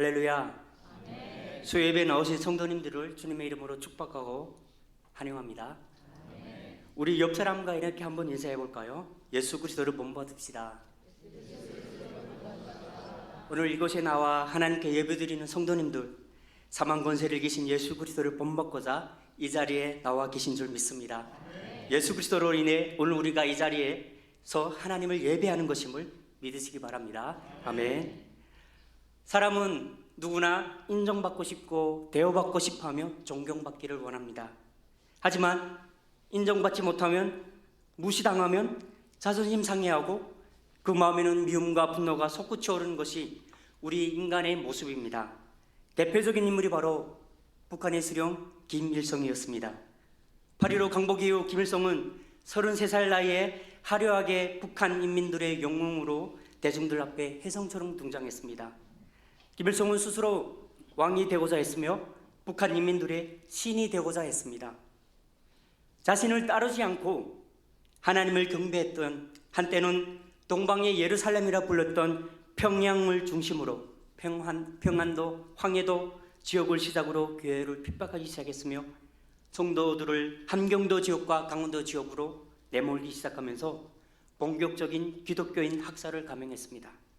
할렐루야. 수요예배 나오신 성도님들을 주님의 이름으로 축복하고 환영합니다. 우리 옆 사람과 이렇게 한번 인사해 볼까요? 예수 그리스도를 본받읍시다. 오늘 이곳에 나와 하나님께 예배드리는 성도님들 사망 권세를 이기신 예수 그리스도를 본받고자 이 자리에 나와 계신 줄 믿습니다. 예수 그리스도로 인해 오늘 우리가 이 자리에서 하나님을 예배하는 것임을 믿으시기 바랍니다. 아멘. 사람은 누구나 인정받고 싶고 대우받고 싶어 하며 존경받기를 원합니다. 하지만 인정받지 못하면 무시당하면 자존심 상해하고 그 마음에는 미움과 분노가 솟구쳐 오르는 것이 우리 인간의 모습입니다. 대표적인 인물이 바로 북한의 수령 김일성이었습니다. 8.15 강복 이후 김일성은 33살 나이에 화려하게 북한 인민들의 영웅으로 대중들 앞에 혜성처럼 등장했습니다. 김일성은 스스로 왕이 되고자 했으며 북한 인민들의 신이 되고자 했습니다. 자신을 따르지 않고 하나님을 경배했던 한때는 동방의 예루살렘이라 불렀던 평양을 중심으로 평안, 평안도, 황해도 지역을 시작으로 교회를 핍박하기 시작했으며 성도들을 함경도 지역과 강원도 지역으로 내몰기 시작하면서 본격적인 기독교인 학살을 감행했습니다.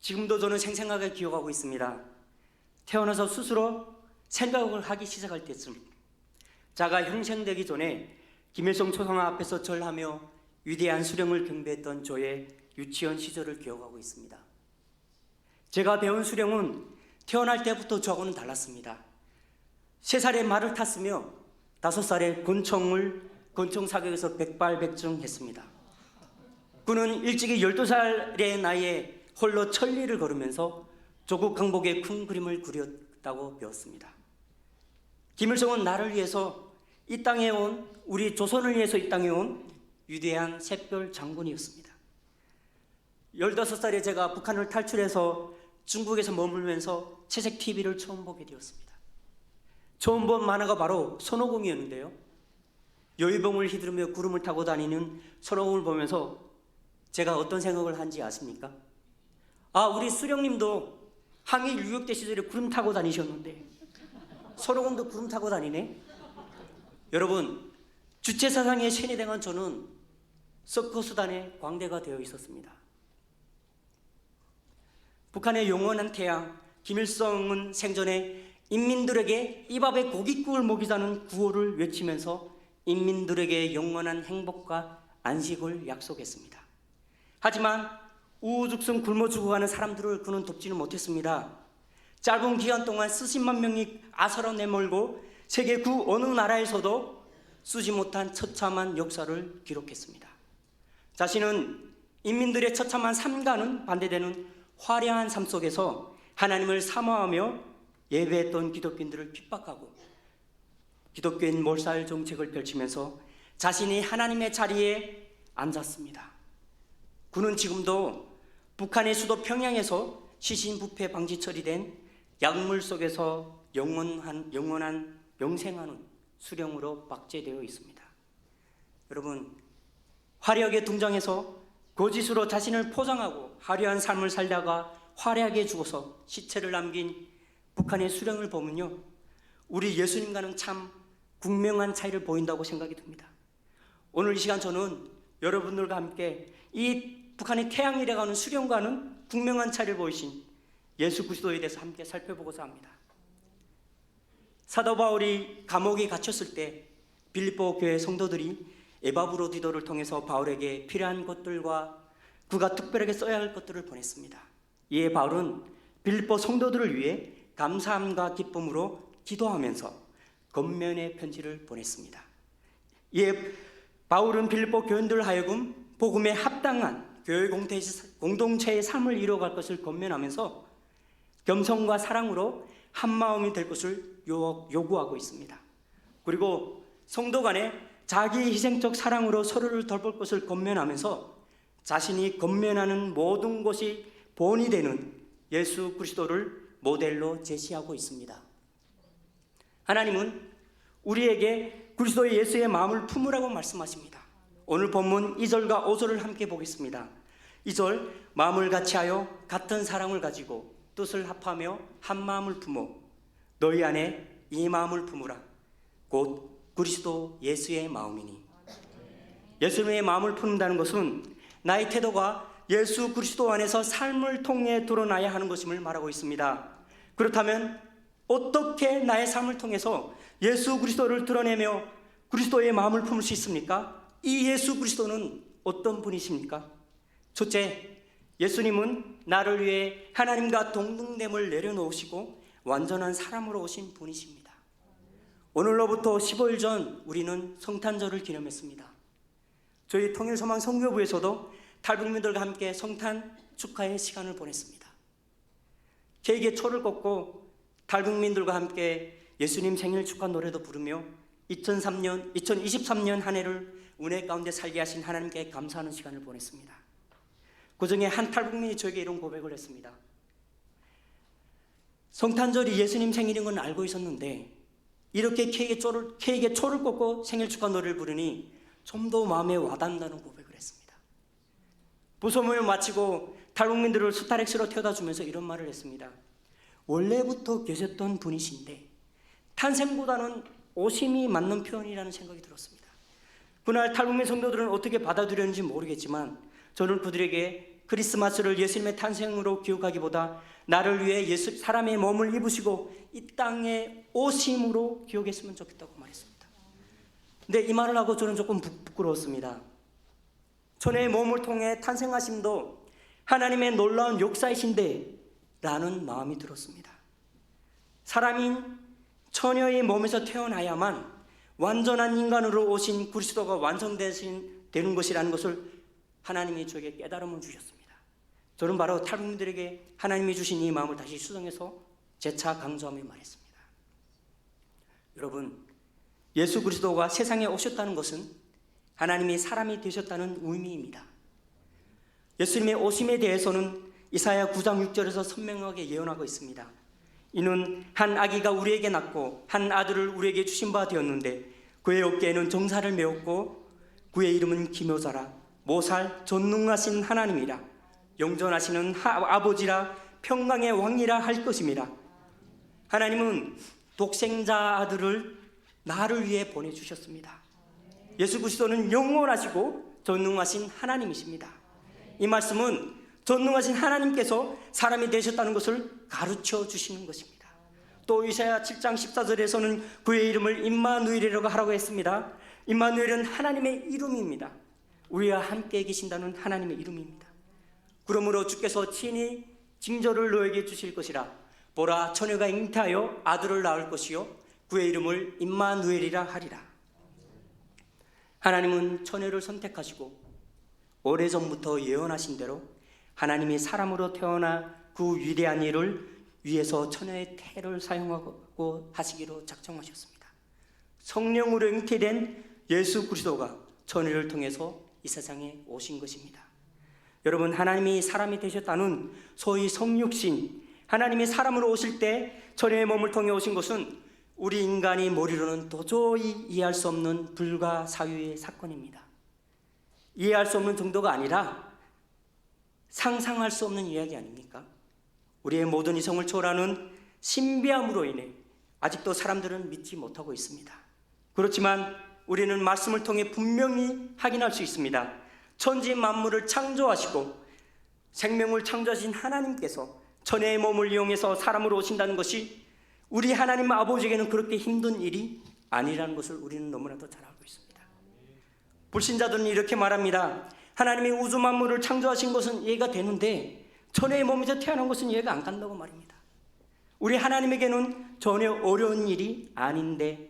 지금도 저는 생생하게 기억하고 있습니다. 태어나서 스스로 생각을 하기 시작할 때쯤 자가 형성되기 전에 김일성 초상화 앞에서 절하며 위대한 수령을 경배했던 저의 유치원 시절을 기억하고 있습니다. 제가 배운 수령은 태어날 때부터 저하고는 달랐습니다. 세 살에 말을 탔으며 다섯 살에 권총을 권총 사격에서 백발백중했습니다. 그는 일찍이 12살의 나이에 홀로 천리를 걸으면서 조국 강복의 큰 그림을 그렸다고 배웠습니다. 김일성은 나를 위해서 이 땅에 온 우리 조선을 위해서 이 땅에 온 위대한 샛별 장군이었습니다. 15살에 제가 북한을 탈출해서 중국에서 머물면서 채색 TV를 처음 보게 되었습니다. 처음 본 만화가 바로 손오공이었는데요. 여의봉을 휘두르며 구름을 타고 다니는 손오공을 보면서 제가 어떤 생각을 한지 아십니까? 아, 우리 수령님도 항일 유격대 시절에 구름 타고 다니셨는데 손오공도 구름 타고 다니네? 여러분, 주체 사상의 신이 된 저는 서커스단의 광대가 되어 있었습니다. 북한의 영원한 태양 김일성은 생전에 인민들에게 이 밥에 고깃국을 먹이자는 구호를 외치면서 인민들에게 영원한 행복과 안식을 약속했습니다. 하지만 우후죽순 굶어 죽어가는 사람들을 그는 돕지는 못했습니다. 짧은 기간 동안 수십만 명이 아사로 내몰고 세계 그 어느 나라에서도 쓰지 못한 처참한 역사를 기록했습니다. 자신은 인민들의 처참한 삶과는 반대되는 화려한 삶 속에서 하나님을 사모하며 예배했던 기독교인들을 핍박하고 기독교인 몰살 정책을 펼치면서 자신이 하나님의 자리에 앉았습니다. 그는 지금도 북한의 수도 평양에서 시신 부패 방지 처리된 약물 속에서 영원한 영원한 영생하는 수령으로 박제되어 있습니다. 여러분 화려하게 등장해서 거짓으로 자신을 포장하고 화려한 삶을 살다가 화려하게 죽어서 시체를 남긴 북한의 수령을 보면요 우리 예수님과는 참 분명한 차이를 보인다고 생각이 듭니다. 오늘 이 시간 저는 여러분들과 함께 이 북한의 태양이라고 하는 수령과는 분명한 차이를 보이신 예수 그리스도에 대해서 함께 살펴보고자 합니다. 사도 바울이 감옥에 갇혔을 때 빌립보 교회 성도들이 에바브로디도를 통해서 바울에게 필요한 것들과 그가 특별하게 써야 할 것들을 보냈습니다. 이에 바울은 빌립보 성도들을 위해 감사함과 기쁨으로 기도하면서 겉면의 편지를 보냈습니다. 이에 바울은 빌립보 교인들 하여금 복음에 합당한 교회 공동체의 삶을 이루어갈 것을 권면하면서 겸손과 사랑으로 한 마음이 될 것을 요구하고 있습니다. 그리고 성도 간에 자기 희생적 사랑으로 서로를 돌볼 것을 권면하면서 자신이 권면하는 모든 것이 본이 되는 예수 그리스도를 모델로 제시하고 있습니다. 하나님은 우리에게 그리스도의 예수의 마음을 품으라고 말씀하십니다. 오늘 본문 2절과 5절을 함께 보겠습니다. 2절 마음을 같이하여 같은 사랑을 가지고 뜻을 합하며 한 마음을 품어 너희 안에 이 마음을 품으라 곧 그리스도 예수의 마음이니 예수님의 마음을 품는다는 것은 나의 태도가 예수 그리스도 안에서 삶을 통해 드러나야 하는 것임을 말하고 있습니다. 그렇다면 어떻게 나의 삶을 통해서 예수 그리스도를 드러내며 그리스도의 마음을 품을 수 있습니까? 이 예수 그리스도는 어떤 분이십니까? 첫째, 예수님은 나를 위해 하나님과 동등됨을 내려놓으시고 완전한 사람으로 오신 분이십니다. 오늘로부터 15일 전 우리는 성탄절을 기념했습니다. 저희 통일소망 성교부에서도 탈북민들과 함께 성탄 축하의 시간을 보냈습니다. 케이크에 초를 꽂고 탈북민들과 함께 예수님 생일 축하 노래도 부르며 2003년, 2023년 한 해를 은혜 가운데 살게 하신 하나님께 감사하는 시간을 보냈습니다. 그 중에 한 탈북민이 저에게 이런 고백을 했습니다. 성탄절이 예수님 생일인 건 알고 있었는데 이렇게 케이크에 초를, 케이크에 초를 꽂고 생일 축하 노래를 부르니 좀 더 마음에 와닿는다는 고백을 했습니다. 부소문을 마치고 탈북민들을 수타렉스로 태워다 주면서 이런 말을 했습니다. 원래부터 계셨던 분이신데 탄생보다는 오심이 맞는 표현이라는 생각이 들었습니다. 그날 탈북민 성도들은 어떻게 받아들였는지 모르겠지만 저는 그들에게 크리스마스를 예수님의 탄생으로 기억하기보다 나를 위해 예수 사람의 몸을 입으시고 이 땅에 오심으로 기억했으면 좋겠다고 말했습니다. 근데 이 말을 하고 저는 조금 부- 부끄러웠습니다. 천의 몸을 통해 탄생하심도 하나님의 놀라운 역사이신데 라는 마음이 들었습니다. 사람인 처녀의 몸에서 태어나야만 완전한 인간으로 오신 그리스도가 완성되신 되는 것이라는 것을 하나님이 저에게 깨달음을 주셨습니다. 저는 바로 탈북민들에게 하나님이 주신 이 마음을 다시 수정해서 재차 강조하며 말했습니다. 여러분, 예수 그리스도가 세상에 오셨다는 것은 하나님이 사람이 되셨다는 의미입니다. 예수님의 오심에 대해서는 이사야 9장 6절에서 선명하게 예언하고 있습니다. 이는 한 아기가 우리에게 낳고 한 아들을 우리에게 주신 바 되었는데 그의 어깨에는 정사를 메었고 그의 이름은 기묘자라 모살 전능하신 하나님이라 영존하시는 하- 아버지라 평강의 왕이라 할 것입니다. 하나님은 독생자 아들을 나를 위해 보내주셨습니다. 예수 그리스도는 영원하시고 전능하신 하나님이십니다. 이 말씀은 전능하신 하나님께서 사람이 되셨다는 것을 가르쳐 주시는 것입니다. 또 이사야 7장 14절에서는 그의 이름을 임마누엘이라고 하라고 했습니다. 임마누엘은 하나님의 이름입니다. 우리와 함께 계신다는 하나님의 이름입니다. 그러므로 주께서 친히 징조를 너에게 주실 것이라 보라 처녀가 잉태하여 아들을 낳을 것이요 그의 이름을 임마누엘이라 하리라. 하나님은 처녀를 선택하시고 오래전부터 예언하신 대로 하나님이 사람으로 태어나 그 위대한 일을 위해서 처녀의 태를 사용하고 하시기로 작정하셨습니다. 성령으로 잉태된 예수 그리스도가 처녀를 통해서 이 세상에 오신 것입니다. 여러분 하나님이 사람이 되셨다는 소위 성육신 하나님이 사람으로 오실 때 처녀의 몸을 통해 오신 것은 우리 인간이 머리로는 도저히 이해할 수 없는 불가 사유의 사건입니다. 이해할 수 없는 정도가 아니라 상상할 수 없는 이야기 아닙니까? 우리의 모든 이성을 초월하는 신비함으로 인해 아직도 사람들은 믿지 못하고 있습니다. 그렇지만 우리는 말씀을 통해 분명히 확인할 수 있습니다. 천지 만물을 창조하시고 생명을 창조하신 하나님께서 천의 몸을 이용해서 사람으로 오신다는 것이 우리 하나님 아버지에게는 그렇게 힘든 일이 아니라는 것을 우리는 너무나도 잘 알고 있습니다. 불신자들은 이렇게 말합니다. 하나님이 우주 만물을 창조하신 것은 이해가 되는데 천의 몸에서 태어난 것은 이해가 안 간다고 말입니다. 우리 하나님에게는 전혀 어려운 일이 아닌데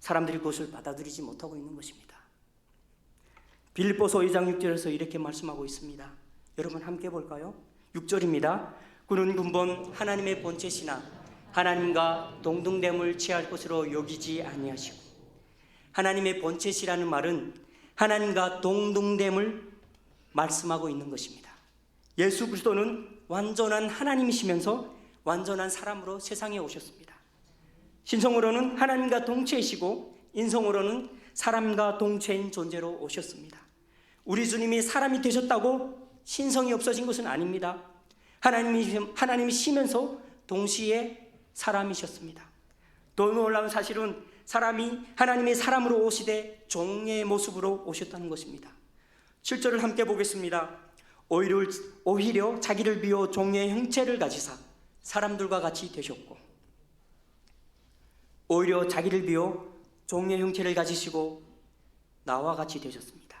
사람들이 그것을 받아들이지 못하고 있는 것입니다. 빌립보서 2장 6절에서 이렇게 말씀하고 있습니다. 여러분 함께 볼까요? 6절입니다. 그는 근본 하나님의 본체시나 하나님과 동등됨을 취할 것으로 여기지 아니하시고 하나님의 본체시라는 말은 하나님과 동등됨을 말씀하고 있는 것입니다. 예수 그리스도는 완전한 하나님이시면서 완전한 사람으로 세상에 오셨습니다. 신성으로는 하나님과 동체이시고 인성으로는 사람과 동체인 존재로 오셨습니다. 우리 주님이 사람이 되셨다고 신성이 없어진 것은 아닙니다. 하나님이 하나님이시면서 동시에 사람이셨습니다. 더 놀라운 사실은 사람이 하나님의 사람으로 오시되 종의 모습으로 오셨다는 것입니다. 7절을 함께 보겠습니다. 오히려, 오히려 자기를 비워 종의 형체를 가지사 사람들과 같이 되셨고 오히려 자기를 비워 종의 형체를 가지시고 나와 같이 되셨습니다.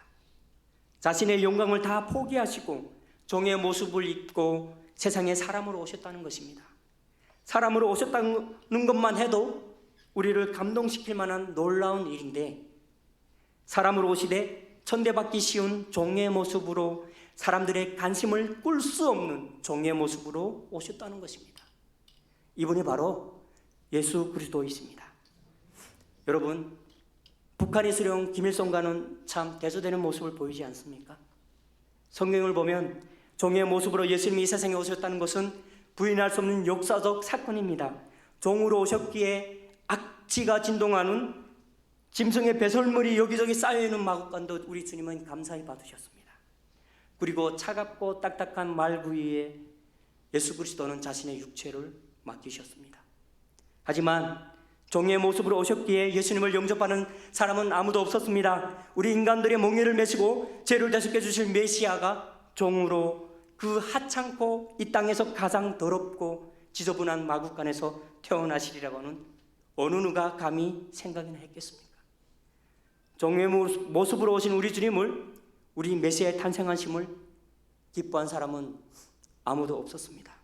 자신의 영광을 다 포기하시고 종의 모습을 입고 세상에 사람으로 오셨다는 것입니다. 사람으로 오셨다는 것만 해도 우리를 감동시킬 만한 놀라운 일인데 사람으로 오시되 천대받기 쉬운 종의 모습으로 사람들의 관심을 끌 수 없는 종의 모습으로 오셨다는 것입니다. 이분이 바로 예수 그리스도이십니다. 여러분, 북한이 수령 김일성과는 참 대조되는 모습을 보이지 않습니까? 성경을 보면 종의 모습으로 예수님이 이 세상에 오셨다는 것은 부인할 수 없는 역사적 사건입니다. 종으로 오셨기에 악취가 진동하는 짐승의 배설물이 여기저기 쌓여있는 마구간도 우리 주님은 감사히 받으셨습니다. 그리고 차갑고 딱딱한 말구이에 예수 그리스도는 자신의 육체를 맡기셨습니다. 하지만 종의 모습으로 오셨기에 예수님을 영접하는 사람은 아무도 없었습니다. 우리 인간들의 몽해를 메시고 죄를 대속해 주실 메시아가 종으로 그 하찮고 이 땅에서 가장 더럽고 지저분한 마구간에서 태어나시리라고는 어느 누가 감히 생각이나 했겠습니까? 종의 모습으로 오신 우리 주님을 우리 메시아의 탄생하심을 기뻐한 사람은 아무도 없었습니다.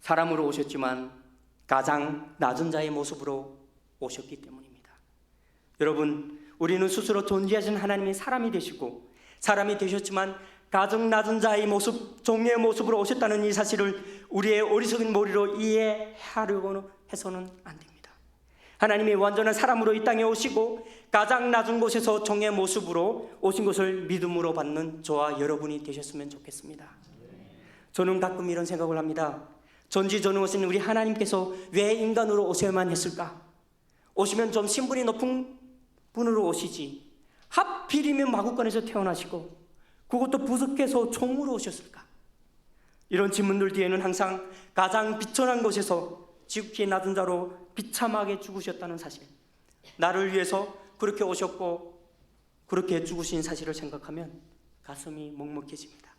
사람으로 오셨지만 가장 낮은 자의 모습으로 오셨기 때문입니다. 여러분, 우리는 스스로 존재하신 하나님의 사람이 되시고 사람이 되셨지만 가장 낮은 자의 모습, 종의 모습으로 오셨다는 이 사실을 우리의 어리석은 머리로 이해하려고 해서는 안 됩니다. 하나님이 완전한 사람으로 이 땅에 오시고 가장 낮은 곳에서 종의 모습으로 오신 것을 믿음으로 받는 저와 여러분이 되셨으면 좋겠습니다. 저는 가끔 이런 생각을 합니다. 전지전능하신 우리 하나님께서 왜 인간으로 오셔야만 했을까? 오시면 좀 신분이 높은 분으로 오시지. 하필이면 마구간에서 태어나시고 그것도 부석해서 종으로 오셨을까? 이런 질문들 뒤에는 항상 가장 비천한 곳에서 지극히 낮은 자로 비참하게 죽으셨다는 사실. 나를 위해서 그렇게 오셨고 그렇게 죽으신 사실을 생각하면 가슴이 먹먹해집니다.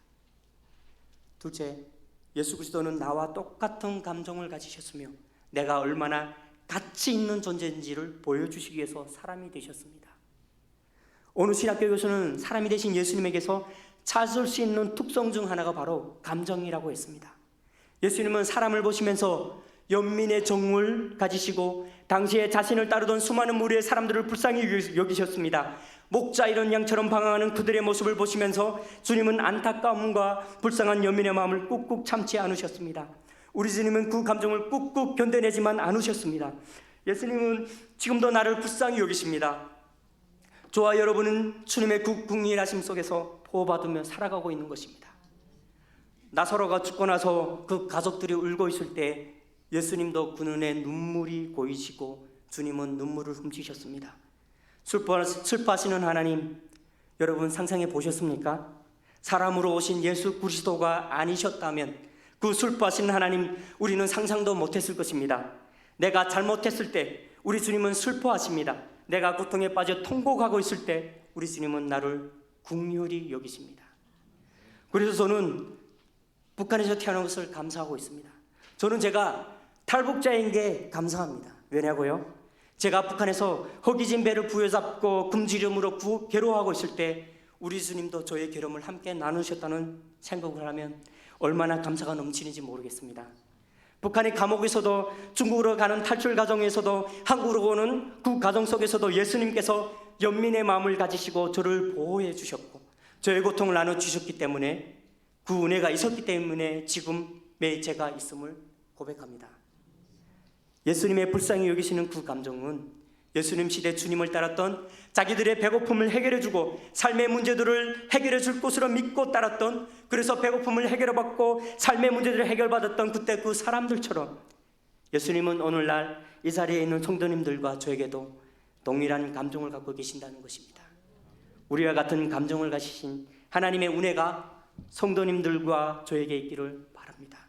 둘째, 예수 그리스도는 나와 똑같은 감정을 가지셨으며 내가 얼마나 가치 있는 존재인지를 보여주시기 위해서 사람이 되셨습니다. 어느 신학교에서는 사람이 되신 예수님에게서 찾을 수 있는 특성 중 하나가 바로 감정이라고 했습니다. 예수님은 사람을 보시면서 연민의 정을 가지시고 당시에 자신을 따르던 수많은 무리의 사람들을 불쌍히 여기셨습니다. 목자 이런 양처럼 방황하는 그들의 모습을 보시면서 주님은 안타까움과 불쌍한 연민의 마음을 꾹꾹 참지 않으셨습니다. 우리 주님은 그 감정을 꾹꾹 견뎌내지만 않으셨습니다. 예수님은 지금도 나를 불쌍히 여기십니다. 저와 여러분은 주님의 그 국리하심 속에서 보호받으며 살아가고 있는 것입니다. 나사로가 죽고 나서 그 가족들이 울고 있을 때 예수님도 그 눈에 눈물이 고이시고 주님은 눈물을 훔치셨습니다. 슬퍼, 슬퍼하시는 하나님, 여러분 상상해 보셨습니까? 사람으로 오신 예수 그리스도가 아니셨다면 그 슬퍼하시는 하나님 우리는 상상도 못했을 것입니다. 내가 잘못했을 때 우리 주님은 슬퍼하십니다. 내가 고통에 빠져 통곡하고 있을 때 우리 주님은 나를 국률이 여기십니다. 그래서 저는 북한에서 태어난 것을 감사하고 있습니다. 저는 제가 탈북자인 게 감사합니다. 왜냐고요? 제가 북한에서 허기진 배를 부여잡고 금지름으로 구, 괴로워하고 있을 때 우리 주님도 저의 괴로움을 함께 나누셨다는 생각을 하면 얼마나 감사가 넘치는지 모르겠습니다. 북한의 감옥에서도 중국으로 가는 탈출 가정에서도 한국으로 오는 그 가정 속에서도 예수님께서 연민의 마음을 가지시고 저를 보호해 주셨고 저의 고통을 나눠 주셨기 때문에 그 은혜가 있었기 때문에 지금 매 제가 있음을 고백합니다. 예수님의 불쌍히 여기시는 그 감정은 예수님 시대 주님을 따랐던 자기들의 배고픔을 해결해 주고 삶의 문제들을 해결해 줄 것으로 믿고 따랐던 그래서 배고픔을 해결해 받고 삶의 문제들을 해결받았던 그때 그 사람들처럼 예수님은 오늘날 이 자리에 있는 성도님들과 저에게도 동일한 감정을 갖고 계신다는 것입니다. 우리와 같은 감정을 가지신 하나님의 은혜가 성도님들과 저에게 있기를 바랍니다.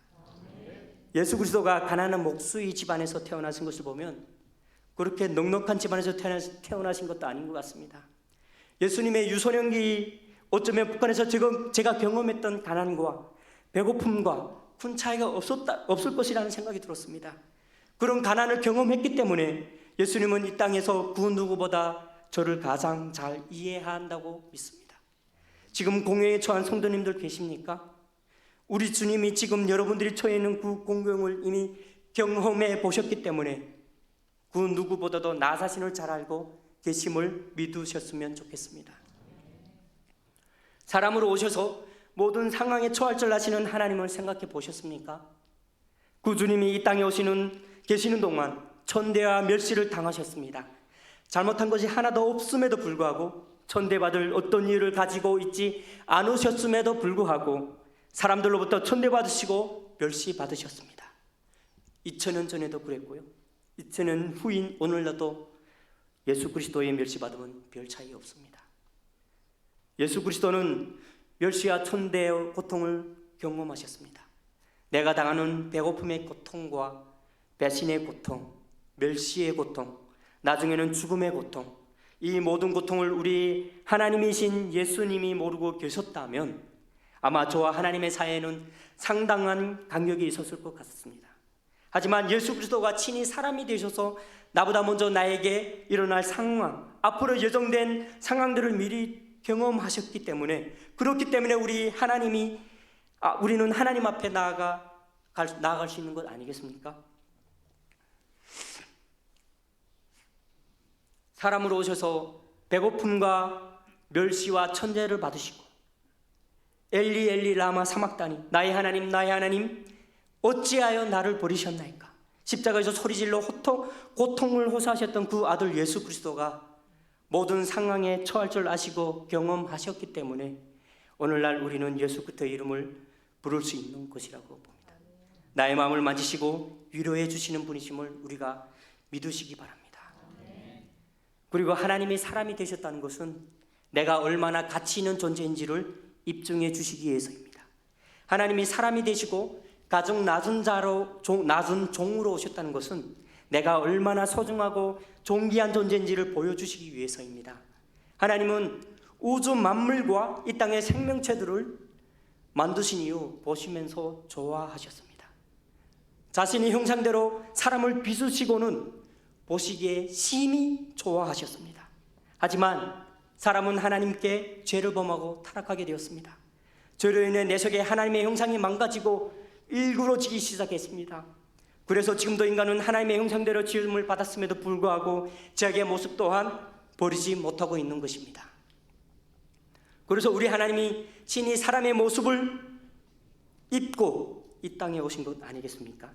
예수 그리스도가 가난한 목수의 집안에서 태어나신 것을 보면 그렇게 넉넉한 집안에서 태어나- 태어나신 것도 아닌 것 같습니다. 예수님의 유소년기 어쩌면 북한에서 지금 제가 경험했던 가난과 배고픔과 큰 차이가 없었다, 없을 것이라는 생각이 들었습니다. 그런 가난을 경험했기 때문에 예수님은 이 땅에서 그 누구보다 저를 가장 잘 이해한다고 믿습니다. 지금 공회에 처한 성도님들 계십니까? 우리 주님이 지금 여러분들이 처해 있는 그 공경을 이미 경험해 보셨기 때문에 그 누구보다도 나 자신을 잘 알고 계심을 믿으셨으면 좋겠습니다. 사람으로 오셔서 모든 상황에 처할 줄 아시는 하나님을 생각해 보셨습니까? 그 주님이 이 땅에 오시는 계시는 동안 천대와 멸시를 당하셨습니다. 잘못한 것이 하나도 없음에도 불구하고 천대받을 어떤 이유를 가지고 있지 않으셨음에도 불구하고 사람들로부터 천대받으시고 멸시 받으셨습니다. 2000년 전에도 그랬고요. 2000년 후인 오늘날도 예수 그리스도의 멸시받음은 별 차이 없습니다. 예수 그리스도는 멸시와 천대의 고통을 경험하셨습니다. 내가 당하는 배고픔의 고통과 배신의 고통, 멸시의 고통, 나중에는 죽음의 고통, 이 모든 고통을 우리 하나님이신 예수님이 모르고 계셨다면 아마 저와 하나님의 사이에는 상당한 간격이 있었을 것 같습니다. 하지만 예수 그리스도가 친히 사람이 되셔서 나보다 먼저 나에게 일어날 상황, 앞으로 예정된 상황들을 미리 경험하셨기 때문에 그렇기 때문에 우리 하나님이 아, 우리는 하나님 앞에 나아가 갈, 나아갈 수 있는 것 아니겠습니까? 사람으로 오셔서 배고픔과 멸시와 천대를 받으시고 엘리 엘리 라마 사막다니 나의 하나님 나의 하나님 어찌하여 나를 버리셨나이까 십자가에서 소리질러 호통, 고통을 호소하셨던 그 아들 예수 그리스도가 모든 상황에 처할 줄 아시고 경험하셨기 때문에 오늘날 우리는 예수 그리스도의 이름을 부를 수 있는 것이라고 봅니다. 나의 마음을 만지시고 위로해 주시는 분이심을 우리가 믿으시기 바랍니다. 그리고 하나님이 사람이 되셨다는 것은 내가 얼마나 가치 있는 존재인지를 입증해 주시기 위해서입니다. 하나님이 사람이 되시고 가정 낮은 자로 종, 낮은 종으로 오셨다는 것은 내가 얼마나 소중하고 존귀한 존재인지를 보여주시기 위해서입니다. 하나님은 우주 만물과 이 땅의 생명체들을 만드신 이후 보시면서 좋아하셨습니다. 자신의 형상대로 사람을 빚으시고는 보시기에 심히 좋아하셨습니다. 하지만 사람은 하나님께 죄를 범하고 타락하게 되었습니다. 죄로 인해 내 속에 하나님의 형상이 망가지고 일그러지기 시작했습니다. 그래서 지금도 인간은 하나님의 형상대로 지음을 받았음에도 불구하고 자기의 모습 또한 버리지 못하고 있는 것입니다. 그래서 우리 하나님이 신이 사람의 모습을 입고 이 땅에 오신 것 아니겠습니까?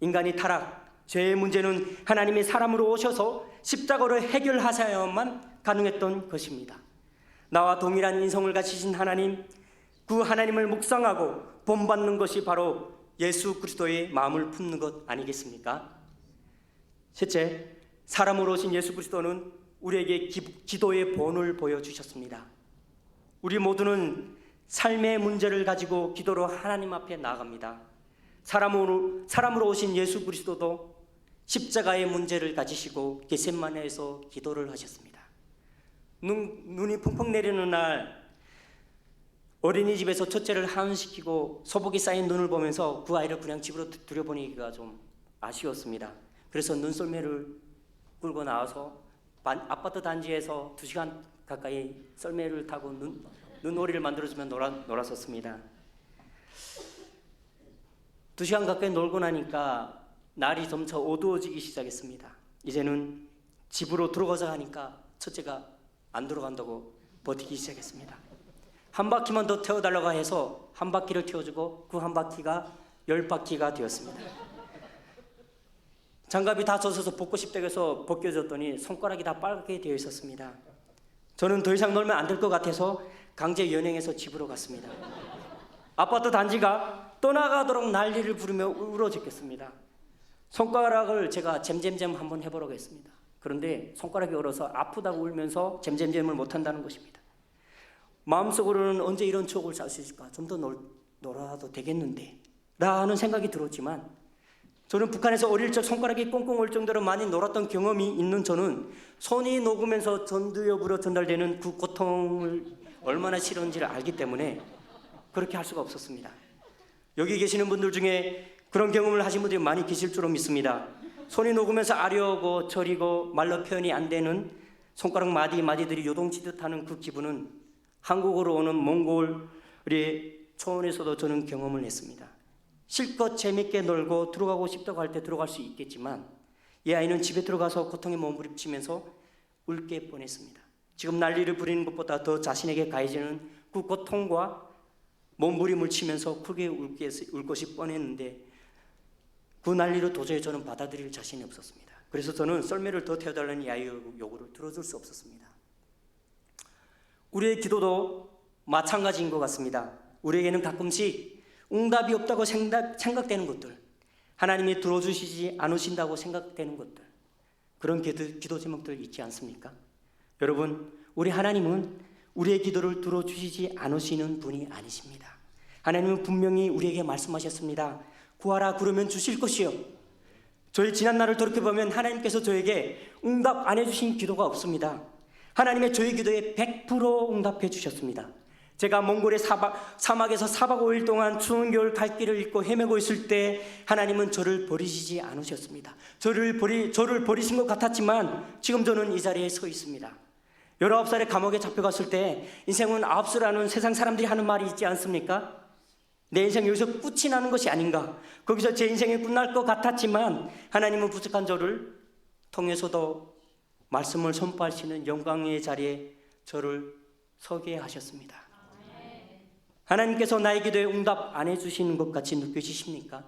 인간이 타락, 죄의 문제는 하나님이 사람으로 오셔서 십자가로 해결하셔야만 가능했던 것입니다. 나와 동일한 인성을 가지신 하나님, 그 하나님을 묵상하고 본받는 것이 바로 예수 그리스도의 마음을 품는 것 아니겠습니까? 셋째, 사람으로 오신 예수 그리스도는 우리에게 기, 기도의 본을 보여주셨습니다. 우리 모두는 삶의 문제를 가지고 기도로 하나님 앞에 나아갑니다. 사람으로, 사람으로 오신 예수 그리스도도 십자가의 문제를 가지시고 게셋마네에서 기도를 하셨습니다. 눈, 눈이 펑펑 내리는 날 어린이집에서 첫째를 하원시키고 소복이 쌓인 눈을 보면서 그 아이를 그냥 집으로 들여보내기가 좀 아쉬웠습니다. 그래서 눈썰매를 끌고 나와서 반- 아파트 단지에서 두 시간 가까이 썰매를 타고 눈, 눈놀이를 만들어주면 놀아, 놀았었습니다. 두 시간 가까이 놀고 나니까 날이 점차 어두워지기 시작했습니다. 이제는 집으로 들어가자 하니까 첫째가 안 들어간다고 버티기 시작했습니다. 한 바퀴만 더 태워달라고 해서 한 바퀴를 태워주고 그 한 바퀴가 열 바퀴가 되었습니다. 장갑이 다 젖어서 벗고 싶다고 해서 벗겨졌더니 손가락이 다 빨갛게 되어 있었습니다. 저는 더 이상 놀면 안 될 것 같아서 강제 연행해서 집으로 갔습니다. 아파트 단지가 떠나가도록 난리를 부르며 울어 죽겠습니다. 손가락을 제가 잼잼잼 한번 해보려고 했습니다. 그런데 손가락이 얼어서 아프다고 울면서 잼잼잼을 못한다는 것입니다. 마음속으로는 언제 이런 추억을 살 수 있을까? 좀 더 놀아도 되겠는데 라는 생각이 들었지만 저는 북한에서 어릴 적 손가락이 꽁꽁 올 정도로 많이 놀았던 경험이 있는 저는 손이 녹으면서 전두엽으로 전달되는 그 고통을 얼마나 싫은지를 알기 때문에 그렇게 할 수가 없었습니다. 여기 계시는 분들 중에 그런 경험을 하신 분들이 많이 계실 줄로 믿습니다. 손이 녹으면서 아려고 저리고 말로 표현이 안 되는 손가락 마디 마디들이 요동치듯 하는 그 기분은 한국으로 오는 몽골의 초원에서도 저는 경험을 했습니다. 실컷 재밌게 놀고 들어가고 싶다고 할 때 들어갈 수 있겠지만 이 아이는 집에 들어가서 고통에 몸부림치면서 울게 뻔했습니다. 지금 난리를 부리는 것보다 더 자신에게 가해지는 그 고통과 몸부림을 치면서 크게 울 것이 뻔했는데 그 난리를 도저히 저는 받아들일 자신이 없었습니다. 그래서 저는 썰매를 더 태워달라는 이 아이의 요구를 들어줄 수 없었습니다. 우리의 기도도 마찬가지인 것 같습니다. 우리에게는 가끔씩 응답이 없다고 생각, 생각 되는 것들, 하나님이 들어주시지 않으신다고 생각되는 것들, 그런 기도, 기도 제목들 있지 않습니까? 여러분, 우리 하나님은 우리의 기도를 들어주시지 않으시는 분이 아니십니다. 하나님은 분명히 우리에게 말씀하셨습니다. 구하라 그러면 주실 것이요. 저희 지난 날을 돌이켜보면 하나님께서 저에게 응답 안 해주신 기도가 없습니다. 하나님의 저희 기도에 100% 응답해 주셨습니다. 제가 몽골의 사막, 사막에서 4박 5일 동안 추운 겨울 갈 길을 잃고 헤매고 있을 때 하나님은 저를 버리시지 않으셨습니다. 저를 버리, 저를 버리신 것 같았지만 지금 저는 이 자리에 서 있습니다. 19살에 감옥에 잡혀갔을 때 인생은 아홉 수라는 세상 사람들이 하는 말이 있지 않습니까? 내 인생 여기서 끝이 나는 것이 아닌가. 거기서 제 인생이 끝날 것 같았지만 하나님은 부족한 저를 통해서도 말씀을 선포하시는 영광의 자리에 저를 서게 하셨습니다. 하나님께서 나의 기도에 응답 안 해주시는 것 같이 느껴지십니까?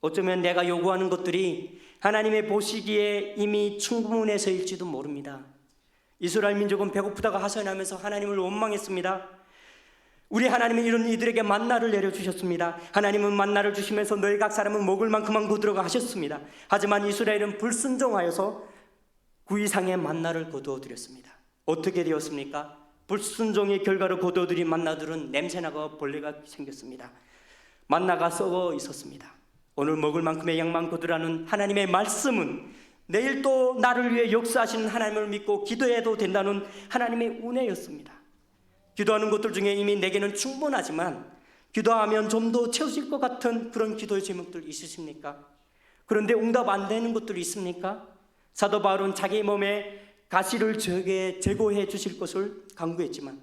어쩌면 내가 요구하는 것들이 하나님의 보시기에 이미 충분해서일지도 모릅니다. 이스라엘 민족은 배고프다가 하소연하면서 하나님을 원망했습니다. 우리 하나님은 이런 이들에게 만나를 내려주셨습니다. 하나님은 만나를 주시면서 너희 각 사람은 먹을 만큼만 거두라고 하셨습니다. 하지만 이스라엘은 불순종하여서 그 이상의 만나를 거두어 드렸습니다. 어떻게 되었습니까? 불순종의 결과로 거두어들인 만나들은 냄새나고 벌레가 생겼습니다. 만나가 썩어 있었습니다. 오늘 먹을 만큼의 양만 거두라는 하나님의 말씀은 내일 또 나를 위해 역사하시는 하나님을 믿고 기도해도 된다는 하나님의 은혜였습니다. 기도하는 것들 중에 이미 내게는 충분하지만 기도하면 좀 더 채우실 것 같은 그런 기도의 제목들 있으십니까? 그런데 응답 안 되는 것들이 있습니까? 사도 바울은 자기 몸에 가시를 저에게 제거해 주실 것을 강구했지만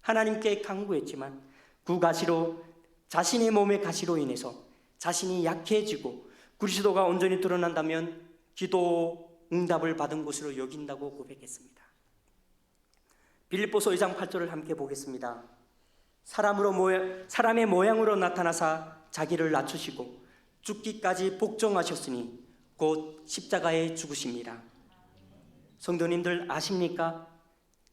하나님께 강구했지만 그 가시로 자신의 몸의 가시로 인해서 자신이 약해지고 그리스도가 온전히 드러난다면 기도 응답을 받은 것으로 여긴다고 고백했습니다. 빌립보서 2장 8절을 함께 보겠습니다. 사람으로 모양, 사람의 모양으로 나타나사 자기를 낮추시고 죽기까지 복종하셨으니 곧 십자가에 죽으십니다. 성도님들 아십니까?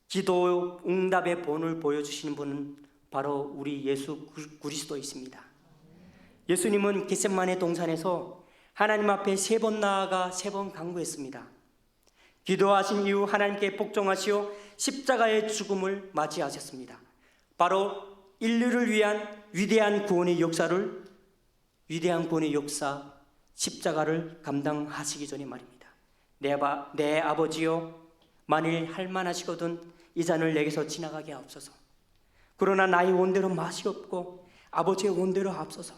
기도 응답의 본을 보여주시는 분은 바로 우리 예수 그리스도이십니다. 예수님은 겟셋만의 동산에서 하나님 앞에 세 번 나아가 세 번 강구했습니다. 기도하신 이후 하나님께 복종하시어 십자가의 죽음을 맞이하셨습니다. 바로 인류를 위한 위대한 구원의 역사를 위대한 구원의 역사 십자가를 감당하시기 전에 말입니다. 내, 아바, 내 아버지요 만일 할만하시거든 이 잔을 내게서 지나가게 하옵소서. 그러나 나의 원대로 맛이 없고 아버지의 원대로 앞서서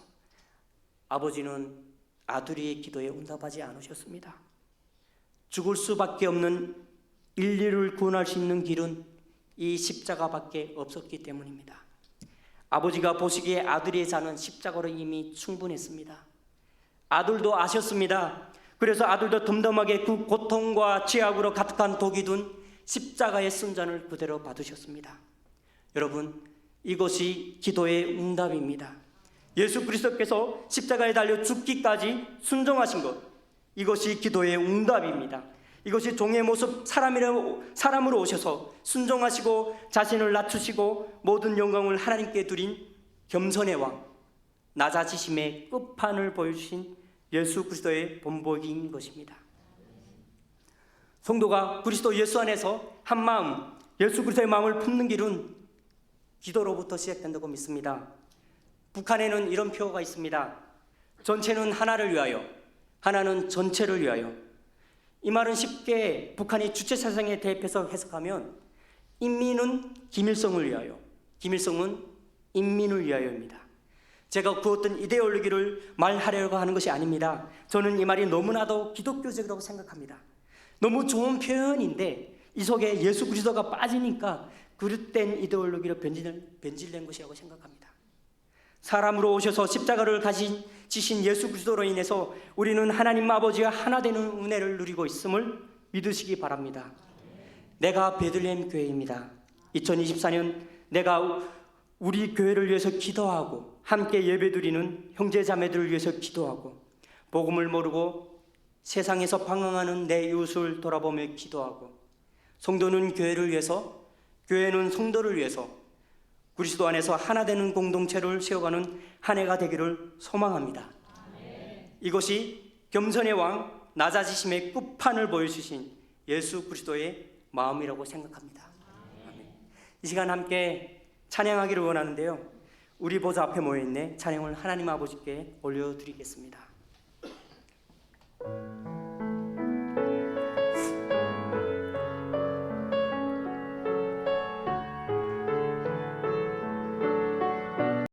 아버지는 아들의 기도에 응답하지 않으셨습니다. 죽을 수밖에 없는 인류를 구원할 수 있는 길은 이 십자가밖에 없었기 때문입니다. 아버지가 보시기에 아들의 자는 십자가로 이미 충분했습니다. 아들도 아셨습니다. 그래서 아들도 덤덤하게 그 고통과 죄악으로 가득한 독이 둔 십자가의 순잔을 그대로 받으셨습니다. 여러분, 이것이 기도의 응답입니다. 예수 그리스도께서 십자가에 달려 죽기까지 순종하신 것, 이것이 기도의 응답입니다. 이것이 종의 모습 사람으로 오셔서 순종하시고 자신을 낮추시고 모든 영광을 하나님께 드린 겸손의 왕, 낮아지심의 끝판을 보여주신 예수 그리스도의 본보기인 것입니다. 성도가 그리스도 예수 안에서 한 마음, 예수 그리스도의 마음을 품는 길은 기도로부터 시작된다고 믿습니다. 북한에는 이런 표어가 있습니다. 전체는 하나를 위하여, 하나는 전체를 위하여. 이 말은 쉽게 북한이 주체 사상에 대입해서 해석하면 인민은 김일성을 위하여, 김일성은 인민을 위하여입니다. 제가 그 어떤 이데올로기를 말하려고 하는 것이 아닙니다. 저는 이 말이 너무나도 기독교적이라고 생각합니다. 너무 좋은 표현인데 이 속에 예수 그리스도가 빠지니까 그릇된 이데올로기로 변질, 변질된 것이라고 생각합니다. 사람으로 오셔서 십자가를 가진 지신 예수 그리스도로 인해서 우리는 하나님 아버지와 하나 되는 은혜를 누리고 있음을 믿으시기 바랍니다. 내가 베들레헴 교회입니다. 2024년 내가 우리 교회를 위해서 기도하고 함께 예배드리는 형제 자매들을 위해서 기도하고 복음을 모르고 세상에서 방황하는 내 이웃을 돌아보며 기도하고 성도는 교회를 위해서 교회는 성도를 위해서 그리스도 안에서 하나 되는 공동체를 세워가는 한 해가 되기를 소망합니다. 이것이 겸손의 왕 나자지심의 끝판을 보여주신 예수 그리스도의 마음이라고 생각합니다. 이 시간 함께 찬양하기를 원하는데요. 우리 보좌 앞에 모여 있네 찬양을 하나님 아버지께 올려드리겠습니다.